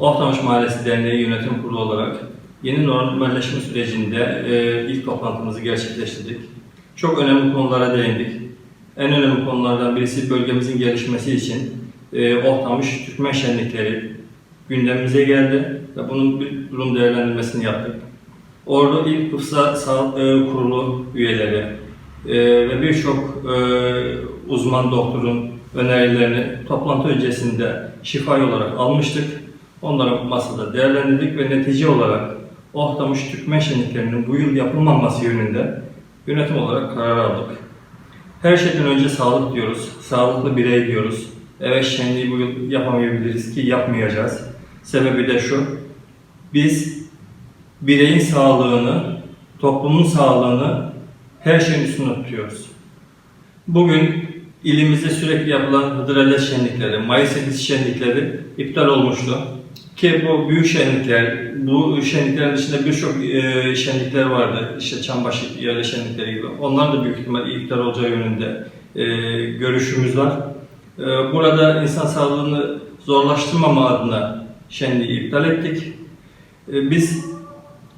Ortamış Mahallesi Derneği Yönetim Kurulu olarak yeni normalleşme sürecinde e, ilk toplantımızı gerçekleştirdik. Çok önemli konulara değindik. En önemli konulardan birisi bölgemizin gelişmesi için e, Ortamış Türkmen Şenlikleri gündemimize geldi ve bunun bir durum değerlendirmesini yaptık. Orada İl Kıfsa Sağlık e, Kurulu üyeleri e, ve birçok e, uzman doktorun önerilerini toplantı öncesinde şifai olarak almıştık. Onları masada değerlendirdik ve netice olarak Ohtamış Türkmen şenliklerinin bu yıl yapılmaması yönünde yönetim olarak karar aldık. Her şeyden önce sağlık diyoruz, sağlıklı birey diyoruz. Evet şenliği bu yıl yapamayabiliriz ki yapmayacağız. Sebebi de şu, biz bireyin sağlığını, toplumun sağlığını her şeyin üstüne tutuyoruz. Bugün ilimizde sürekli yapılan Hıdrellez şenlikleri, Mayıs 8 şenlikleri iptal olmuştu. Ki bu büyük şenlikler, bu şenliklerin dışında birçok e, şenlikler vardı. İşte Çambaşı yerli şenlikleri gibi. Onlar da büyük ihtimal iptal olacağı yönünde e, görüşümüz var. E, burada insan sağlığını zorlaştırmama adına şenliği iptal ettik. E, biz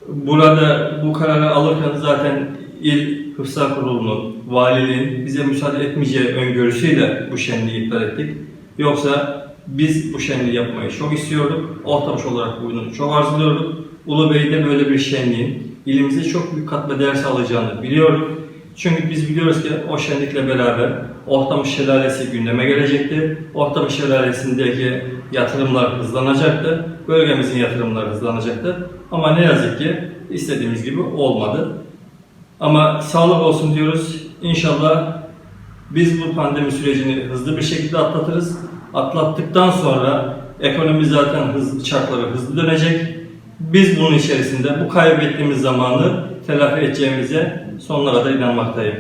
burada bu kararı alırken zaten İl Hıfzı Kurulu'nun, valiliğin bize müsaade etmeyeceği öngörüsüyle bu şenliği iptal ettik. Yoksa biz bu şenliği yapmayı çok istiyorduk. Ortamış olarak bunu çok arzuluyorduk. Ulubey'de böyle bir şenliğin ilimize çok büyük katma değer sağlayacağını biliyorduk. Çünkü biz biliyoruz ki o şenlikle beraber Ortamış Şelalesi gündeme gelecekti. Ortamış Şelalesi'ndeki yatırımlar hızlanacaktı. Bölgemizin yatırımları hızlanacaktı. Ama ne yazık ki istediğimiz gibi olmadı. Ama sağlık olsun diyoruz. İnşallah biz bu pandemi sürecini hızlı bir şekilde atlatırız. Atlattıktan sonra ekonomi zaten hızlı, çarkları hızlı dönecek. Biz bunun içerisinde bu kaybettiğimiz zamanı telafi edeceğimize sonuna kadar inanmaktayım.